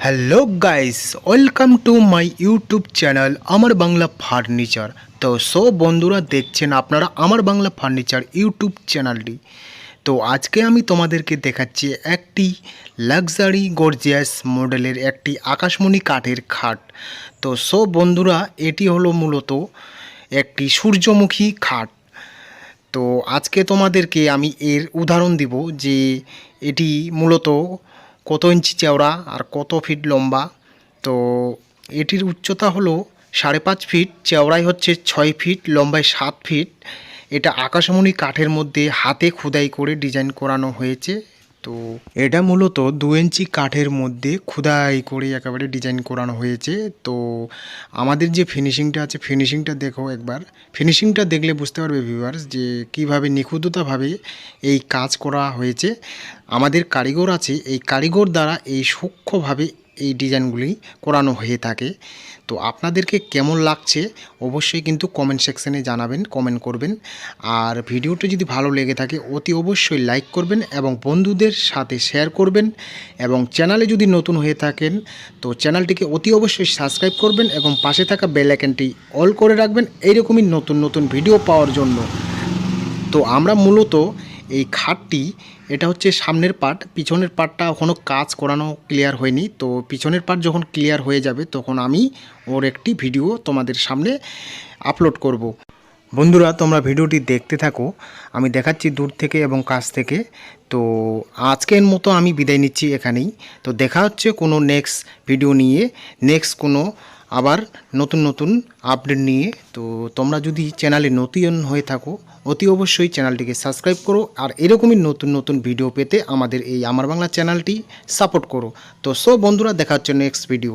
Hello guys welcome to my YouTube channel আমার Bangla furniture তো so বন্ধুরা, দেখছেন আপনারা আমার বাংলা ফার্নিচার ইউটিউব চ্যানেলটি তো, আজকে আমি তোমাদেরকে দেখাচ্ছি একটি লাক্সারি গর্জিয়াস মডেলের একটি আকাশমণি কাঠের খাট। তো সো বন্ধুরা, এটি হলো মূলত একটি সূর্যমুখী খাট। তো, আজকে তোমাদেরকে আমি এর উদাহরণ দিব যে এটি মূলত কত ইঞ্চি চওড়া আর কত ফিট লম্বা? তো এটির উচ্চতা হলো সাড়ে পাঁচ ফিট, চেওড়াই হচ্ছে ছয় ফিট লম্বায় সাত ফিট। এটা আকাশমণি কাঠের মধ্যে হাতে খোদাই করে ডিজাইন করানো হয়েছে। তো এটা মূলত দু ইঞ্চি কাঠের মধ্যে খুদাই করে একেবারে ডিজাইন করানো হয়েছে। তো আমাদের যে ফিনিশিংটা আছে ফিনিশিংটা দেখো একবার। ফিনিশিংটা দেখলে বুঝতে পারবে ভিউয়ার্স যে কীভাবে নিখুঁততাভাবে এই কাজ করা হয়েছে। আমাদের কারিগর আছে, এই কারিগর দ্বারা এই সূক্ষ্মভাবে এই ডিজাইনগুলি করানো হয়ে থাকে। তো আপনাদেরকে কেমন লাগছে অবশ্যই কিন্তু কমেন্ট সেকশনে জানাবেন কমেন্ট করবেন। আর ভিডিওটি যদি ভালো লেগে থাকে অতি অবশ্যই লাইক করবেন এবং বন্ধুদের সাথে শেয়ার করবেন এবং চ্যানেলে যদি নতুন হয়ে থাকেন, তো চ্যানেলটিকে অতি অবশ্যই সাবস্ক্রাইব করবেন এবং পাশে থাকা বেল আইকনটি অল করে রাখবেন। এইরকমই নতুন নতুন ভিডিও পাওয়ার জন্য। তো আমরা মূলত এই খাটটি, এটা হচ্ছে সামনের পার্ট পিছনের পার্টটা এখনও কাজ করানো ক্লিয়ার হয়নি। তো পিছনের পার্ট যখন ক্লিয়ার হয়ে যাবে, তখন আমি ওর একটি ভিডিও তোমাদের সামনে আপলোড করব। বন্ধুরা, তোমরা ভিডিওটি দেখতে থাকো। আমি দেখাচ্ছি দূর থেকে এবং কাছ থেকে। তো আজকের মতো আমি বিদায় নিচ্ছি এখানেই। তো দেখা হচ্ছে কোনো নেক্সট ভিডিও নিয়ে। নেক্সট কোনো আবার নতুন নতুন আপডেট নিয়ে। তো তোমরা যদি চ্যানেলে নতুন হয়ে থাকো, অতি অবশ্যই চ্যানেলটিকে সাবস্ক্রাইব করো আর এরকমই নতুন নতুন ভিডিও পেতে আমাদের এই আমার বাংলা চ্যানেলটি সাপোর্ট করো। তো সব বন্ধুরা, দেখা হচ্ছে নেক্সট ভিডিও